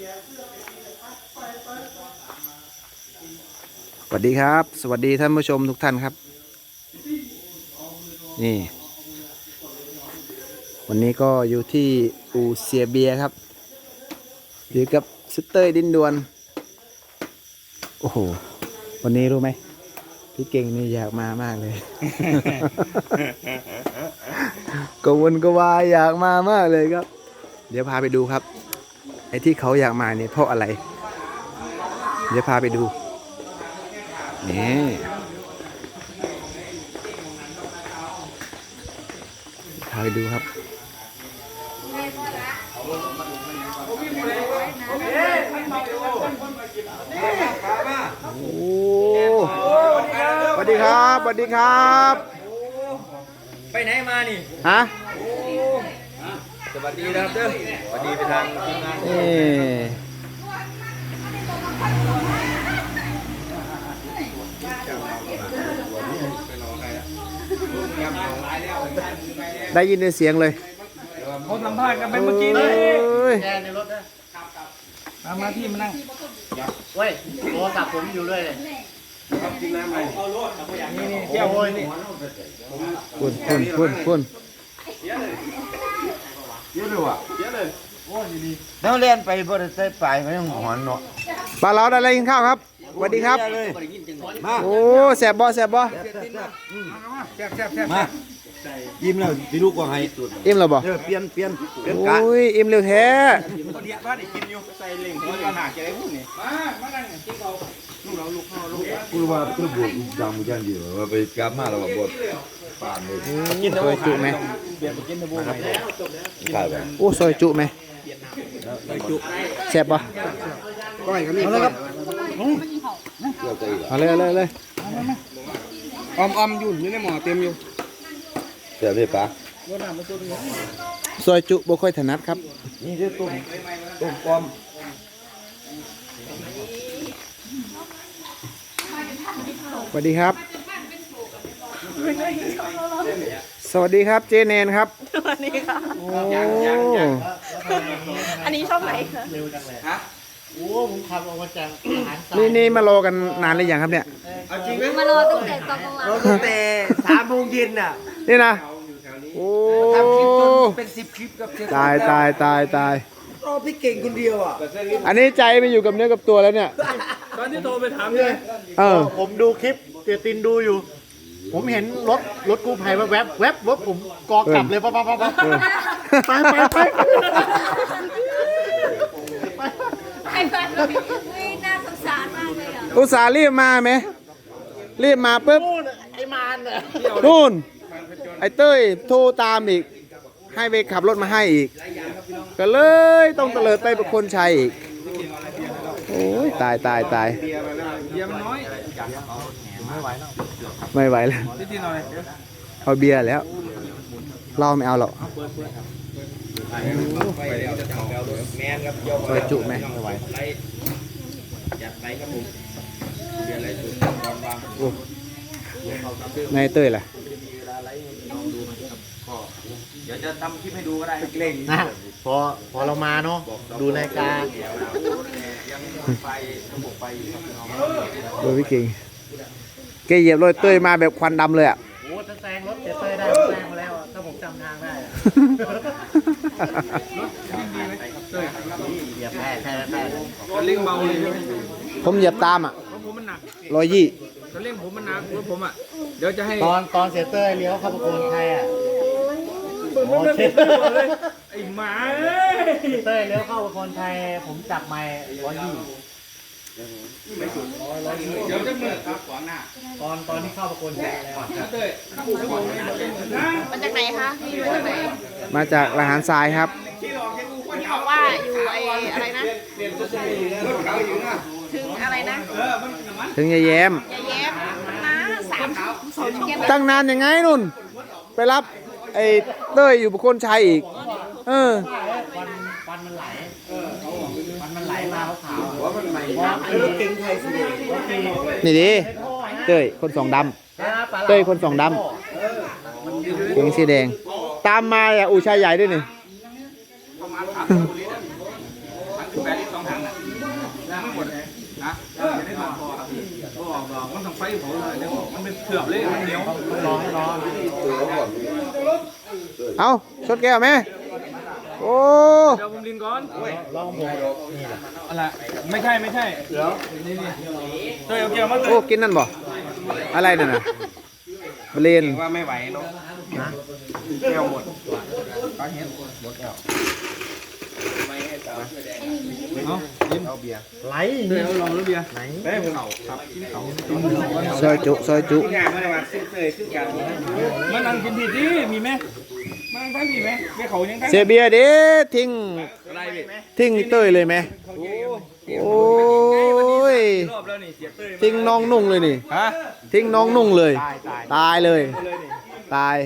สวัสดีครับ สวัสดีท่านผู้ชมทุกท่านครับ นี่ วันนี้ก็อยู่ที่อูเซียเบียครับ อยู่กับซิสเตอร์ดินดวน โอ้โห วันนี้รู้ไหมพี่เก่งนี่อยากมามากเลยกวนกวายอยากมามากเลยครับ เดี๋ยวพาไปดูครับ ไอ้ที่เขาอยากมาเนี่ยเพราะอะไร เดี๋ยวพาไปดูนี่พาไปดูครับโอ้สวัสดีครับสวัสดีครับ ไปไหนมานี่ ฮะ สวัสดีนะครับเด้อสวัสดีไปทางทีมงานนี่ได้ยินเสียงเลยเขาสัมภาษณ์กันไปเมื่อกี้นี้โอ้ยแกในรถนะมามาที่มานั่งเว้ยโทรศัพท์ผมอยู่ด้วยเลยนี่นี่แก้วโอ้ยนี่พุ่นพุ่นพุ่นพุ่น แล้วเล่นไปบริษัทไปไม่ต้องหอนเนาะปลาเราได้อะไรกินข้าวครับสวัสดีครับโอ้แสบบ่แสบบ่มายิ้มแล้วพี่ลูกว่าให้อิ่มแล้วบ่เออเปลี่ยนเปลี่ยนเปลี่ยนโอ้กะยอิ่มเร็วแท้เดียบ้านได้กินอยู่ใส่เล่งหัวหนักจะได้พูดนี่มามานั่งกินเขาลูกเราลูกเขาลูกกูว่าตัวบวกดำกันดีว่าไปกลับมาแล้วว่าบดปานเลยกิน ซอยจุไหมเบียร์ไปกินในบัวไหนกลายไปโอ้ซอยจุไหมแสบบ่เอาเลยครับเกี่ยวใจอีกเอาเลยเอาเลยเอาเลยอมอมอยู่อยู่ในหม้อเต็มอยู่เดี๋ยวนี่ปะซอยจุบ่ค่อยถนัดครับ นี่เด้ต้มต้มปอมสวัสดีครับ สวัสดีครับเจเนนครับสวัสดีค่ะ โอ้อันนี้ช่องไหนคะโอ้ผมขับออกมาจากอาหารสายนี่นี่มารอกันนานหรือยังครับเนี่ย เอาจริงไหมมารอตั้งแต่ตอนกลางวันเราตั้งแต่สามโมงเย็นน่ะนี่นะ โอ้ทำคลิปจนเป็นสิบคลิปกับเจ๊ตายตายตายตาย รอพี่เก่งคนเดียวอะอันนี้ใจไปอยู่กับเนื้อกับตัวแล้วเนี่ย ตอนที่โทรไปถามเลยเออผมดูคลิปเจตินดูอยู่ ผมเห็นรถรถกู้ภัยแวบแวบรถผมกอกลับเลยปั๊บปั๊บปั๊บปั๊บเออไปไปไปไอ้บ้านเราไม่น่าสงสารมากเลยอะอุตส่าห์รีบมาไหมรีบมาปุ๊บนู่นไอ้มานน่ะนู่น ไอ้เต้ยโทรตามอีก ให้ไปขับรถมาให้อีก ก็เลยต้องเตลิดไปประคนชัยอีกโอ้ยตายตายตายเบียร์มันน้อย ไม่ไหวแล้วนิดหน่อยเอาเบียร์แล้วเหล้าไม่เอาหรอกไปเดี๋ยวจะทำแล้วแมนครับยกซอยจุไหมไม่ไหวไล่จัดไปครับผมเบียร์อะไรสุดตอนวางโอ้นายเต้ยล่ะเดี๋ยวจะทำคลิปให้ดูก็ได้เล่งนะพอพอเรามาเนาะดูรายการยังไฟระบบไฟอยู่ครับพี่น้องดูพี่เก่งแกเหยียบรถเต้ยมาแบบควันดำเลยอะ โอ้ถ้าแซงรถเจเต้ยได้ผมแซงมาแล้วอะถ้าผมจำทางได้อะเหยียบแพ้แพ้แพ้จะเร่งเบาเลยผมเหยียบตามอะเพราะผมมันหนักร้อยยี่ จะเร่งผมมันหนักรถผมอะ เดี๋ยวจะให้ตอนตอนเสียเต้ยเลี้ยวเข้าประโคนไทยอะโอเคไอ้หมาเอ้ยเต้ยเลี้ยวเข้าประโคนไทยผมจับไม้ร้อยยี่ เดี๋ยวจะเมื่อครับขวางหน้าตอนตอนที่เข้าประโคนไทยแล้วอะเต้ยข้างบนข้างบนนี่นะมาจากไหนคะพี่มาจากไหนมาจากละหารทรายครับบอกว่าอยู่ไอ้อะไรนะถึงอะไรนะถึงยายแย้มอย่าแย้มนะสามสองชั่วโมงตั้งนานยังไงนุ่น ไปรับไอ้เต้ยอยู่บุคคลชัยอีก เออฟันฟันมันไหลฟั นี่ดิเต้ยคนสองดำเต้ยคนสองดำเก่งสีแดง ตามมาอะอูชายใหญ่ด้วยนี่เอเอาชดแก้วไหม โอ้เดี๋ยวผมลินก่อนลองผมนี่แหละอะไรไม่ใช่ไม่ใช่เดี๋ยวนี่นี่เตยเอาเกี่ยวมาเตโอ้ยกินนั่นบ่อะไรนั่นน่ะเบรนว่าไม่ไหวเนาะแก้วหมดก็เห็นหมดแก้วเอากินเอาเบียร์ไหลเตยเอาลองแล้วเบียร์ไหนแม่ผมเขาครับกินเขาซอยจุซอยจุงานมาในวันสิ้นเตยขึ้นกันมานั่งกินผิดดิมีไหมมานั่ง ทั้งผิดไหมไม่เขายังทั้งเสียเบียร์เด้ทิ้งอะไรพี่ทิ้งเต้ยเลยไหมโอ้ยรอบแล้วนี่เสียเตยทิ้งน้องนุ่งเลยนี่ฮะทิ้งน้องนุ่งเลย ตายเลยตาย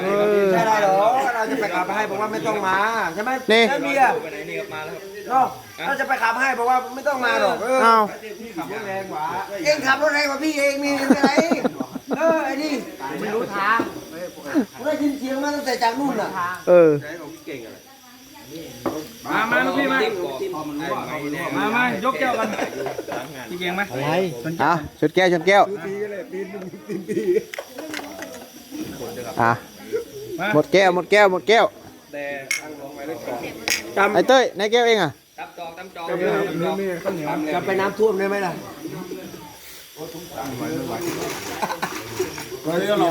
เออไม่ได้หรอเราจะไปขับให้บอกว่าไม่ต้องมาใช่ไหมนี่แค่เบียร์ไปไหนนี่ครับมาแล้วครับเนาะเราจะไปขับให้บอกว่าไม่ต้องมาหรอกเออเอาเองขับรถแรงกว่าพี่เองมีอะไรเออไอ้นี่ไม่รู้ทาง ได้ยินเสียงมาตั้งแต่จากนู่นน่ะเออมามาลูกพี่มา มามา ยกแก้วกันพี่เก่งไหมอะไรเอาชดแก้วชดแก้วอะหมดแก้วหมดแก้วหมดแก้วแต่ตั้งลงไปเลยก่อนไอ้เต้ยในแก้วเองอะตับจองตับจองจะไปน้ำท่วมได้ไหมล่ะเดี๋ยวเรา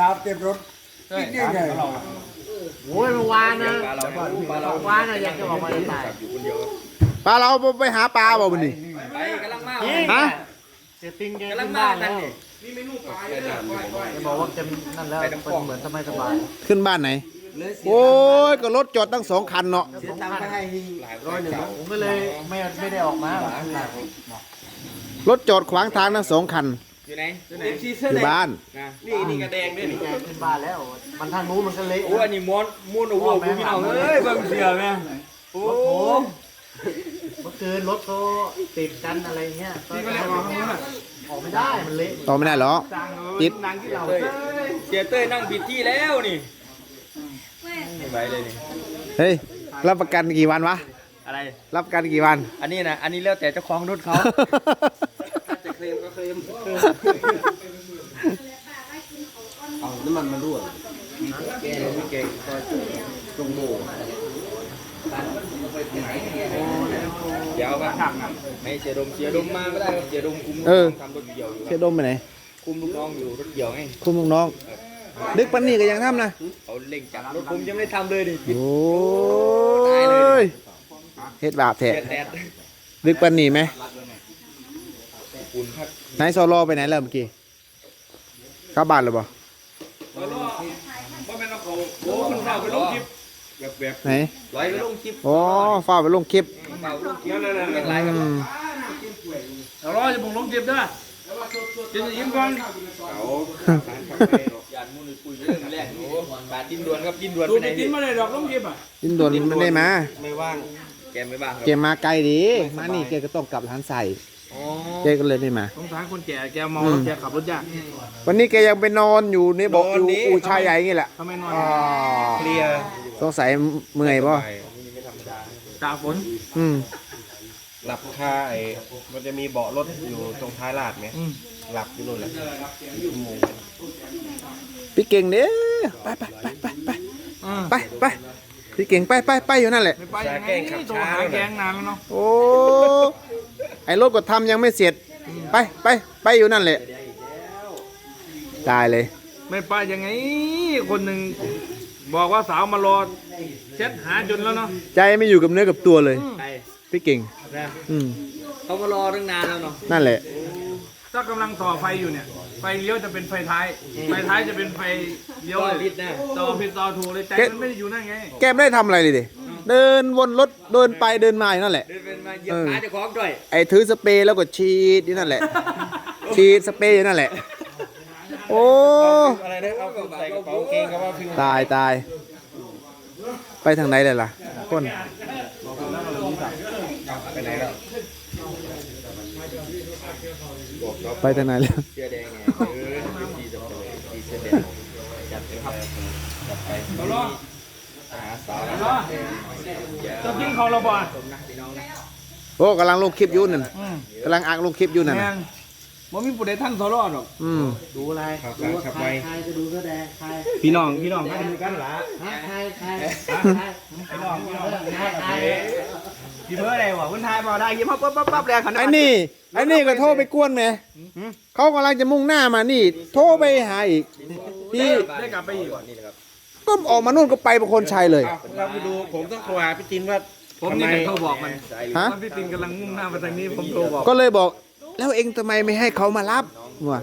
ดาบเก็บรถเฮ้ยเรา โอ้ยเมื่อวานนะปลาเราปลาเราเมื่อวานน่ะอยากจะออกมาเลยตายปลาเราไปหาปลาบ่บุนี่ไปกำลังมาฮะเสียติงแกกำลัขึ้งนมาบ้านกัแล้นวนี่จะบอกว่าจะนั่นแล้วเป็นเหมือนสบายสบายขึ้นบ้านไหน โอ้ยก็รถจอดตั้งสองคันเนาะเสียตังค์ไปให้ร้อยหนึ่งผมก็เลยไม่ไม่ได้ออกมารถจอดขวางทางทั้งสองคัน อยู่ไหนอยู่ไหนอยู่บ้าน นะนี่นี่กระแดงด้วยนี่แกขึ้นบ้านแล้ว มันทางนู้นมันก็เละโอ้อันนี้ม้วนม้วนโอ้โหพี่น้องเอ้ยเบิ่งเสียแม่โอ้รถผมเมื่อคืนรถเขาติดกันอะไรเงี้ยพี่ก็เรียกมาข้างนู้นอะออกไม่ได้มันเละต่อไม่ได้หรอติดนางที่เราเสียเต้ยนั่งผิดที่แล้วนี่ไม่ไหวเลยนี่เฮ้ยรับประกันกี่วันวะอะไร รับประกันกี่วัน อันนี้นะอันนี้แล้วแต่เจ้าของรถเขาจะ เคลมก็เคลมเอาน้ำมันมันรั่วเก่งตรงโบเดี๋ยวก็ให้เสียดมเสียดมมาก็ได้ครับเสียดมคุมลูกเอน้อองทำรถเกี่ยวอยู่เชดดมไปไหนคุมลูกน้องอยู่รถเกี่ยวไงคุมลูกน้องดึกปันนี่ก็ยังทำนะเขาเล่งจับรถผมยังไม่ทำเลยดิโอ้ยเฮ็ดบาปแท้เสียแดดดึกปันนี่ไหม อุ่นครับนายโซโลไปไหนแล้วเมื่อกี้เข้าบ้านหรือเปล่าแล้วก็ว่าเป็นเขาโอ้คุณเฝ้าไปลงคลิปแบบแบบไหนร้อยไปลงคลิปอ๋อฟ้าไปลงคลิปเฝ้าลงคลิปนั่นเป็นไรอืครับมเอารอจะบุกลงคลิปด้วยกินยิ้มก่อนเอายานมูนปุยเรื่องแรกโอ้บาดดินด่วนครับดินด่วนไปไหนดินมาเลยดอกลงคลิปอะยินดวนไม่ได้มา ไม่ว่างแกไม่ว่างครัแกมาไกลดี มานี่แกก็ต้องกลับร้านใส่ อ๋อแกก็เลยไม่มา สงสารคนแก่แกเมาแล้วแกขับรถยากวันนี้แกยังไปนอนอยู่ในบอกอยู่อู่ชายใหญ่นี่แหละทำไมนอนอ๋อเคลียร์สงสัยเมื่อยป่ะกาฝนอืมหลับคาไอ้มันจะมีเบาะรถอยู่ตรงท้ายลาดไหมหลับอยู่นู่นแหละพี่เก่งเด้ไปไปไปไปไปไปไปพี่เก่งไปไปไปอยู่นั่นแหละ ไม่ไปยังไงโทรหาแกงนานแล้วเนาะโอ้ ไอ้รถก็ทำยังไม่เสร็จ ไปไปไปอยู่นั่นแหละตายเลย ไม่ไปยังไง คนหนึ่งบอกว่าสาวมารอเช็ดหาจนแล้วเนาะใจไม่อยู่กับเนื้อกับตัวเลยใช่พี่เก่งนะอืมเขามารอตั้งนานแล้วเนาะนั่นแหละถ้ากำลังต่อไฟอยู่เนี่ย ไฟเลี้ยวจะเป็นไฟท้าย ไฟท้ายจะเป็นไฟเลี้ยวเลยต่อผิดต่อถูกเลยใจมันไม่ได้อยู่นั่นไง แกไม่ได้ทำอะไรเลยดิเดินวนรถเดินไปเดินมาอยู่นั่นแหละ เดินเป็นมา เหยียบขาเจะคล้าของด้วยไอ้ถือสเปรย์แล้วก็ฉีดอยู่นั่นแหละ ฉีดสเปรย์อยู่นั่นแหละ โอ้ อะไรนะเอาใส่กระเป๋าเกงก็ว่าฟิวตายตาย ไปทางไหนเลยล่ะคนไปไหนแล้วไปทางไหนแล้วเสื้อแดงไงเออเป็นสีจะเป็นสีเสื้อแดงจัดไปครับจัดไปรอหาสาวรอจะกินเขาเราบ่ โอ้กำลังลงคลิปอยู่นั่นกำลังอักลงคลิปอยู่นั่นแมน่ะ นบ่มีผู้ใดท่านทรอดหรอกอืมดูอะไรครับดูว่าครับใครไว้ใครจะดูแสดงใครพี่น้องพี่น้องกันกันหล่ะฮะใครใครพี่น้องพี่น้องใครใครพี่เพื่ออะไรวะคุณทายบ่ได้ยิ้มปั๊บปั๊บปั๊บปั๊บแรงขนาดไอ้นี่ไอ้นี่ก็โทรไปกวนไหมเขากำลังจะมุ่งหน้ามานี่ โทรไปหาอีกพี่ได้กลับไปอีกก็ออกมานู่นก็ไปประคนชัยเลยเอาเราไปดูผมต้องโทรหาพี่จินว่า ผมนี่เป็นโทรบอกมันฮะ ตอนพี่ตินกำลังมุ่งหน้ามาทางนี้ผมโทรบอกก็เลยบอก แล้วเองทำไมไม่ให้เขามารับวะ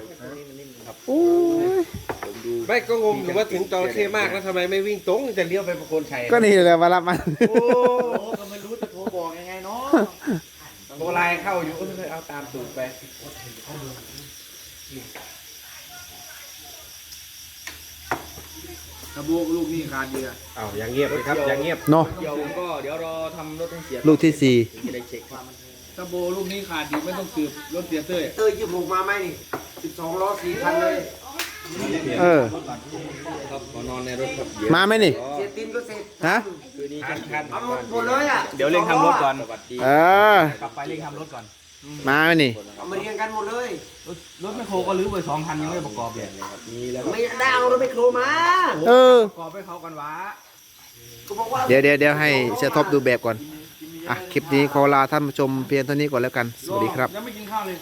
โอ้ยไม่ก็งงอยู่ว่าถึงจระเข้มากแล้วทำไมไม่วิ่งตรงจะเลี้ยวไปประโคนชัยก็นี่แหละมารับมัน โอ้ก็ไม่รู้จะโทรบอกยังไงเนาะโทรไลน์เข้าอยู่ก็เลยเอาตามตูดไป กระบุกลูกนี่ขาดเดียเอาอย่างเงียบเลยครับอย่างเงียบเนาะเดี๋ยวผมก็เดี๋ยวรอทำรถให้เสียลูกที่สี่จะได้เช็คกระโบลูกนี้ขาดดีไม่ต้องสืบรถเสียเต้ยเตยยี่หกมาไหมนี่สิบสองล้อสี่คันเลยเออครับขอนอนในรถครับมาไหมนี่เสียตินก็เสร็จฮะคืนนี้คันคันเอาหมดหมดเลยอะเดี๋ยวเร่งทำรถก่อนเออกลับไปเร่งทำรถก่อน มาไหมนี่เอามาเรียงกันหมดเลยรถรถแมคโครก็รื้อไปสองคันยังไม่ประกอบเลยมีแล้วไม่ได้เอารถไปโครมาเออประกอบให้เขากันวะก็บอกว่าเดี๋ยวเดี๋ยวเดี๋ยวให้เสียท็อปดูแบบก่อนอะคลิปนี้ขอลาท่านผู้ชมเพียงเท่านี้ก่อนแล้วกัน สวัสดีครับยังไม่กินข้าวเลย